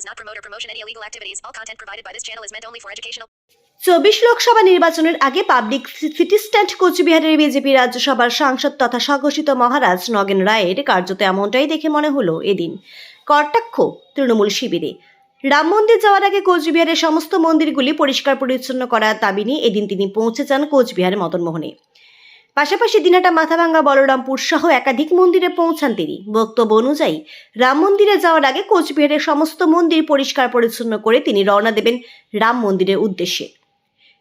not promote or promotion any illegal activities. All content provided by this channel is meant only for educational. চব্বিশ লোকসভা নির্বাচনের আগে public city stand কোচবিহারের BJP রাজ্যসভার সাংসদ তথা স্বঘোষিত মহারাজ নগেন রায়ের কার্যত এমনটাই দেখে মনে হলো এদিন কর্তাক্ষ তৃণমূল শিবিরে রাম মন্দির যাওয়ার আগে কোচবিহারের সমস্ত মন্দিরগুলি পরিষ্কার পরিচ্ছন্ন করার দাবি নিয়ে এদিন তিনি পৌঁছে যান কোচবিহারের মদনমোহনে পাশাপাশি দিনাটা মাথাভাঙ্গা বলরামপুর সহ একাধিক মন্দিরে পৌঁছান তিনি। বক্তব্য অনুযায়ী রাম মন্দিরে যাওয়ার আগে কোচবিহারের সমস্ত মন্দির পরিষ্কার পরিচ্ছন্ন করে তিনি রওনা দেবেন রাম মন্দিরের উদ্দেশ্যে।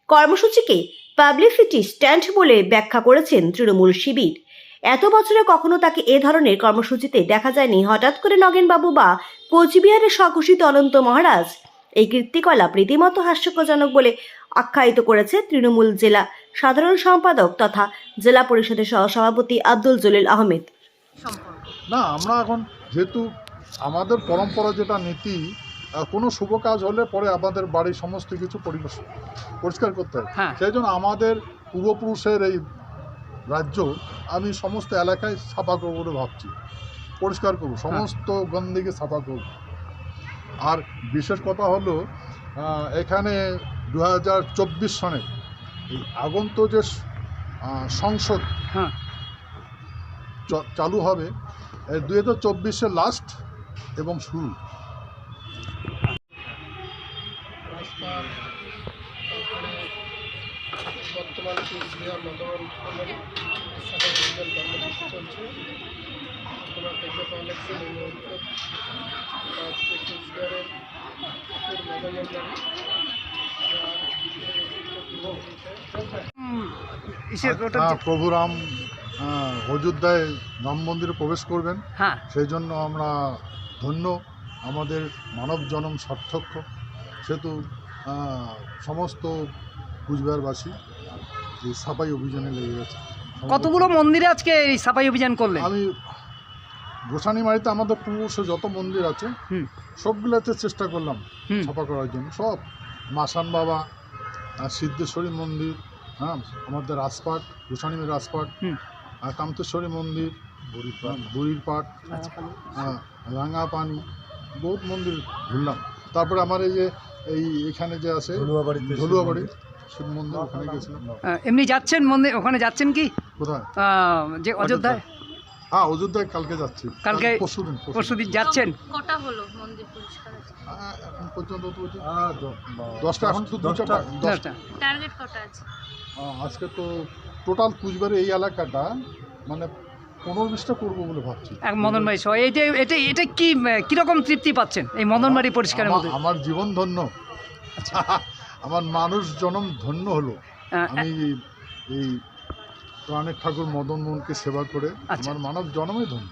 কর্মসূচিকে পাবলিসিটি স্ট্যান্ড বলে ব্যাখ্যা করেছেন তৃণমূল শিবির। এত বছরে কখনো তাকে এ ধরনের কর্মসূচিতে দেখা যায়নি। হঠাৎ করে নগেনবাবু বা কোচবিহারের স্বঘোষিত অনন্ত মহারাজ এই কীর্তিকলাপ রীতিমতো হাস্যকরজনক বলে আখ্যায়িত করেছে তৃণমূল জেলা সাধারণ সম্পাদক তথা জেলা পরিষদের সহসভাপতি আব্দুল জলিল আহমেদ। না আমরা এখন যেহেতু আমাদের পরম্পরা যেটা নীতি কোনো শুভ কাজ হলে পরে আমাদের বাড়ির সমস্ত কিছু পরিবেশ পরিষ্কার করতে হয়। হ্যাঁ। সেই জন্য আমাদের পূর্বপুরুষের এই রাজ্য আমি সমস্ত এলাকায় সাফা করব বলে ভাবছি। পরিষ্কার করব সমস্ত গন্দিকে সাফা করব। আর বিশেষ কথা হলো এখানে দু হাজার চব্বিশ সনে এই আগন্ত যে সংসদ হ্যাঁ। চ- চালু হবে দুই হাজার চব্বিশের লাস্ট এবং শুরু। বর্তমান চলছে তোমার দেখতে পাওয়া এই মুহূর্তে এটা হচ্ছে কুচবিহারের ঠাকুর মদনমন্ডলী উম, ইসের ওটা হ্যাঁ প্রভু রাম অযোধ্যায় মন্দিরে প্রবেশ করবেন। হ্যাঁ। সেই জন্য আমরা ধন্য আমাদের মানব জনম সার্থক্য সেহেতু সমস্ত কুচবিহারবাসী এই সাফাই অভিযানে লেগে গেছে। কতগুলো মন্দিরে আজকে এই সাফাই অভিযান করলে আমি গোসানিমারিতে আমাদের পূর্ববর্ষে যত মন্দির আছে হুম। সবগুলোতে চেষ্টা করলাম ছাপা করার জন্য। সব মাসান বাবা আর সিদ্ধেশ্বরী মন্দির হ্যাঁ আমাদের রাজপাট গোসানিমের রাজপাট কামতেশ্বরী মন্দির বুড়ির পাট। হ্যাঁ, রাঙাপানি বহুত মন্দির ঘুরলাম। তারপরে আমার এই যে এই এখানে যে আছে ধলুয়াবাড়ি শিব মন্দির ওখানে গেছিলাম। এমনি যাচ্ছেন মন্দির ওখানে যাচ্ছেন কি? কোথায়? যে অযোধ্যায়। হ্যাঁ অযোধ্যায় কালকে যাচ্ছি। কালকে পরশু দিন পরশুদিন যাচ্ছেন? কটা হলো মন্দির পরিষ্কার আছে? এখন পর্যন্ত তো দশটা এখন তো দুটা পা- দশটা। দশটা। টার্গেট কটা আছে? আজকে তো টোটাল এই এলাকাটা মানে পনেরো বিশটা করব বলে ভাবছি। এক মদনবাড়ি সহ এইটা এটা এটা কি আহ, কীরকম তৃপ্তি পাচ্ছেন এই মদনবাড়ি পরিষ্কারের আমার- মধ্যে? আমার জীবন ধন্য। আমার মানুষ জনম ধন্য হলো। আমি এই প্রাণের ঠাকুর মদন মোহনকে সেবা করে আচ্ছা। আমার মানব জন্মই ধন্য